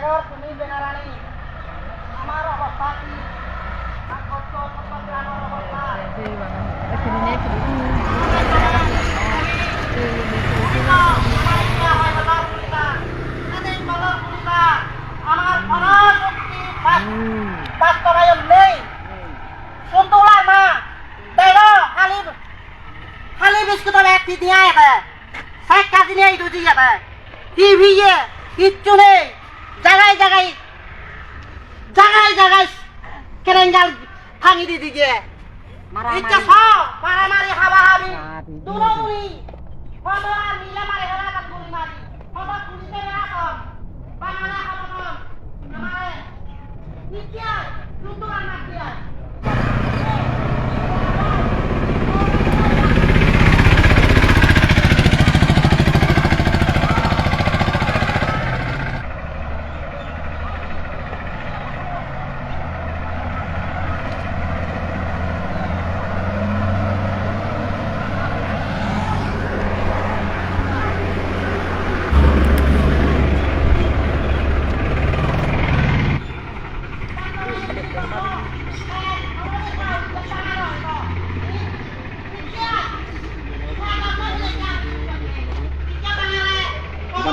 দেখো তুমি বেনারানি আমার অবস্থা কি আমার কোনো শক্তি বাস্তবায়ন নেই সন্তুলা না দেখো খালি খালি বিস্কুটের একটি দিয়া শেখ কাজি দুটি আছে টিভি কিচ্ছু নেই জায়গায় জায়গায় জাগাই জাগাই। কেরেঙ্গাল ভাঙি দি সব মারামারি। হাবাহাবি। দুরুদুরি কত আর মিলে মারি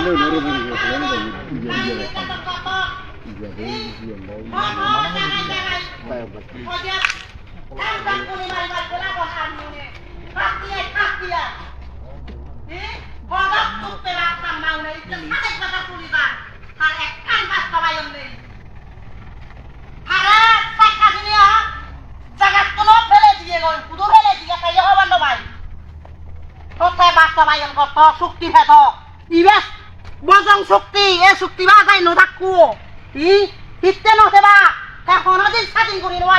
Bắn lên nó rồi mình phải lấy nó rồi mình giờ giờ giờ đấy giờ đấy tay một বাস্তবায়ন কত চুক্তি ভেদ ইবেস বজং শক্তি এ শক্তি বা যাই নথাকো ই হিতে নথেবা তাই দিন স্বাধীন করে নোৱাৰিব